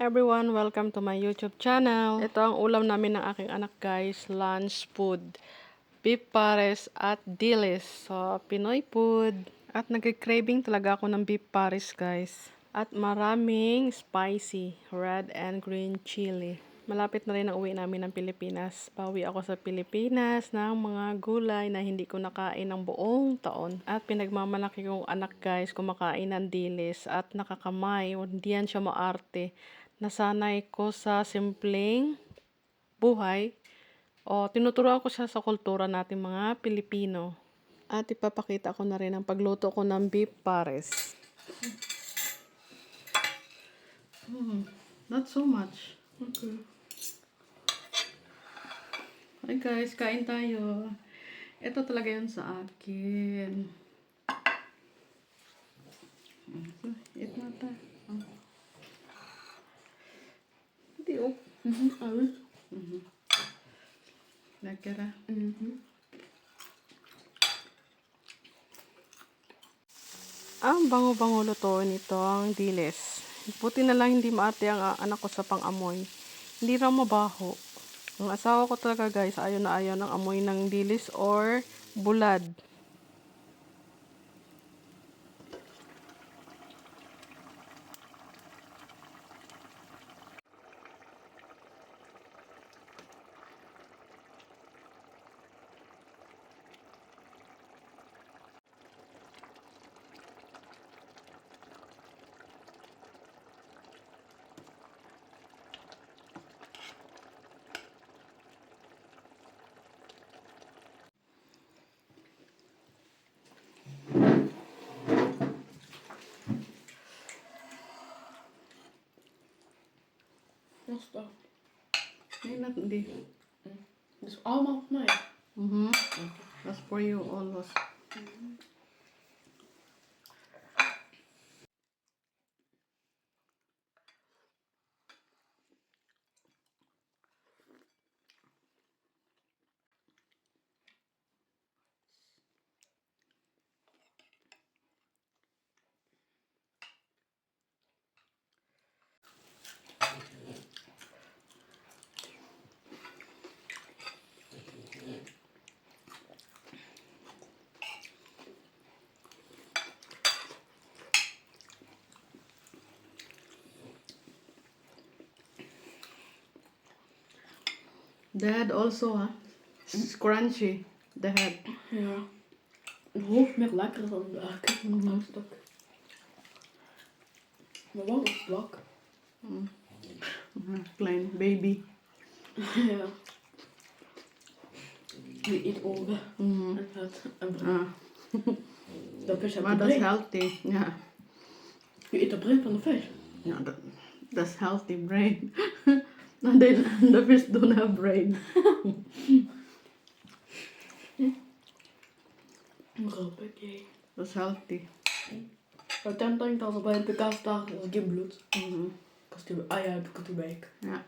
everyone, welcome to my YouTube channel. Ito ang ulam namin ng aking anak guys, lunch food. Beef pares at dilis. So, Pinoy food. At nag-craving talaga ako ng beef pares guys. At maraming spicy, red and green chili. Malapit na rin ang uwi namin ng Pilipinas. Pauwi ako sa Pilipinas ng mga gulay na hindi ko nakain ng buong taon. At pinagmamalaki kong anak guys kumakain ng dilis at nakakamay. Hindi yan siya maarte. Nasanay ko sa simpleng buhay o tinuturuan ko siya sa kultura nating mga Pilipino. At ipapakita ko na rin ang pagluto ko ng beef pares. Hmm, not so much. Okay. Hi guys, kain tayo. Ito talaga yun sa akin. Eat na tayo. Hindi oh. Mhm, ah. Mhm. Ang bango-bango luto nito ang dilis. Buti na lang hindi maarte ang ah, anak ko sa pang-amoy. Hindi raw mabaho. Ang asawa ko talaga guys, ayaw na ayaw ng amoy ng dilis or bulad. Nee, not hindi. Dat is allemaal voor mij. Mhm. That's for you always. The head also, huh? It's crunchy. The head. Ja. Het hoofd meer lekker dan de mm stuk. Maar wat is vlak? Mhm. Plain baby. ja. Je eet ogen Mhm. en het en brein. Ah, De vis maar de dat is healthy. Ja. Je eet de brein van de vis. Ja, dat that's healthy brain. And they fish don't have brain. Robert, jij. Dat is healthy. Maar dan denk dat bij een PK-staart was geen bloed. Mm -hmm. Kost u, ah ja, ik het. Ja.